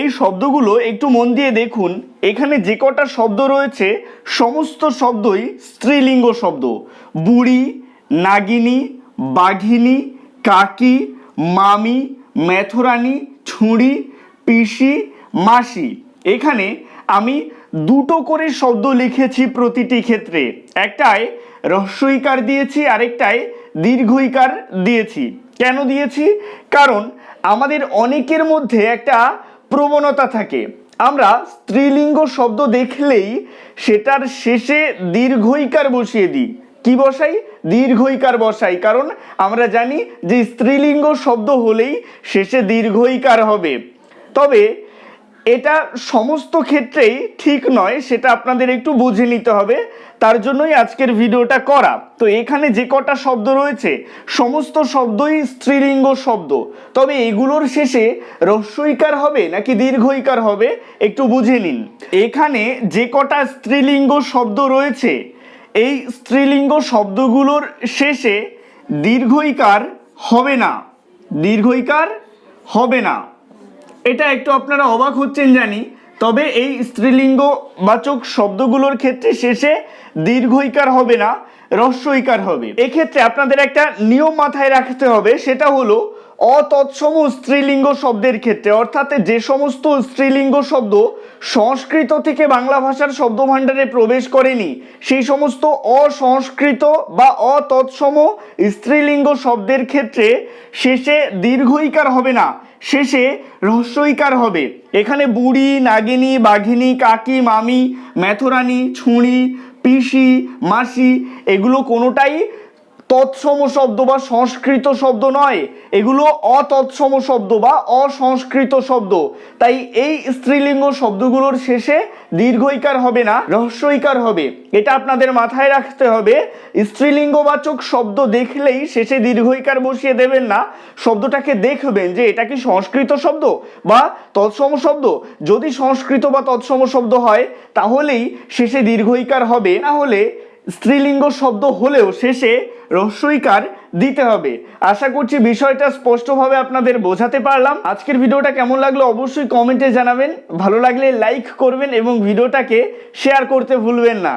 এই শব্দগুলো একটু মন দিয়ে দেখুন। এখানে যে কটা শব্দ রয়েছে, সমস্ত শব্দই স্ত্রীলিঙ্গ শব্দ। বুড়ি, নাগিনী, বাঘিনী, কাকি, মামি, মেথরানি, ছুঁড়ি, পিসি, মাসি। এখানে আমি দুটো করে শব্দ লিখেছি প্রতিটি ক্ষেত্রে। একটায় রস্যইকার দিয়েছি, আরেকটায় দীর্ঘইকার দিয়েছি। কেন দিয়েছি? কারণ আমাদের অনেকের মধ্যে একটা প্রবণতা থাকে। আমরা স্ত্রীলিঙ্গ শব্দ দেখলেই সেটার শেষে দীর্ঘইকার বসিয়ে দিই। কি বসাই? দীর্ঘইকার বসাই। কারণ আমরা জানি যে স্ত্রীলিঙ্গ শব্দ হলেই শেষে দীর্ঘইকার হবে। তবে এটা সমস্ত ক্ষেত্রেই ঠিক নয়, সেটা আপনাদের একটু বুঝে নিতে হবে। তার জন্যই আজকের ভিডিওটা করা। তো এখানে যে কটা শব্দ রয়েছে, সমস্ত শব্দই স্ত্রীলিঙ্গ শব্দ। তবে এগুলোর শেষে রস্যইকার হবে নাকি দীর্ঘইকার হবে, একটু বুঝে নিন। এখানে যে কটা স্ত্রীলিঙ্গ শব্দ রয়েছে, এই স্ত্রীলিঙ্গ শব্দগুলোর শেষে দীর্ঘইকার হবে না। দীর্ঘইকার হবে না। এটা একটু আপনারা অবাক হচ্ছেন জানি, তবে এই স্ত্রীলিঙ্গ বাচক শব্দগুলোর ক্ষেত্রে শেষে দীর্ঘইকার হবে না রস্যইকার হবে। এক্ষেত্রে আপনাদের একটা নিয়ম মাথায় রাখতে হবে, সেটা হলো অতৎসম স্ত্রীলিঙ্গ শব্দের ক্ষেত্রে, অর্থাৎ যে সমস্ত স্ত্রীলিঙ্গ শব্দ সংস্কৃত থেকে বাংলা ভাষার শব্দভাণ্ডারে প্রবেশ করেনি, সেই সমস্ত অসংস্কৃত বা অতৎসম স্ত্রীলিঙ্গ শব্দের ক্ষেত্রে শেষে দীর্ঘইকার হবে না। শেষে রহস্যইকার হবে। এখানে বুড়ি, নাগিনী, বাঘিনী, কাকি, মামি, মেথরানি, ছুঁড়ি, পিসি, মাসি, এগুলো কোনোটাই তৎসম শব্দ বা সংস্কৃত শব্দ নয়। এগুলো অতৎসম শব্দ বা অসংস্কৃত শব্দ। তাই এই স্ত্রীলিঙ্গ শব্দগুলোর শেষে দীর্ঘইকার হবে না রহস্যইকার হবে। এটা আপনাদের মাথায় রাখতে হবে, স্ত্রীলিঙ্গবাচক শব্দ দেখলেই শেষে দীর্ঘইকার বসিয়ে দেবেন না। শব্দটাকে দেখবেন যে এটা কি সংস্কৃত শব্দ বা তৎসম শব্দ? যদি সংস্কৃত বা তৎসম শব্দ হয়, তাহলেই শেষে দীর্ঘইকার হবে। না হলে স্ত্রীলিঙ্গ শব্দ হলেও শেষে রস্যইকার দিতে হবে। আশা করছি বিষয়টা স্পষ্টভাবে আপনাদের বোঝাতে পারলাম। আজকের ভিডিওটা কেমন লাগল অবশ্যই কমেন্টে জানাবেন। ভালো লাগলে লাইক করবেন এবং ভিডিওটাকে শেয়ার করতে ভুলবেন না।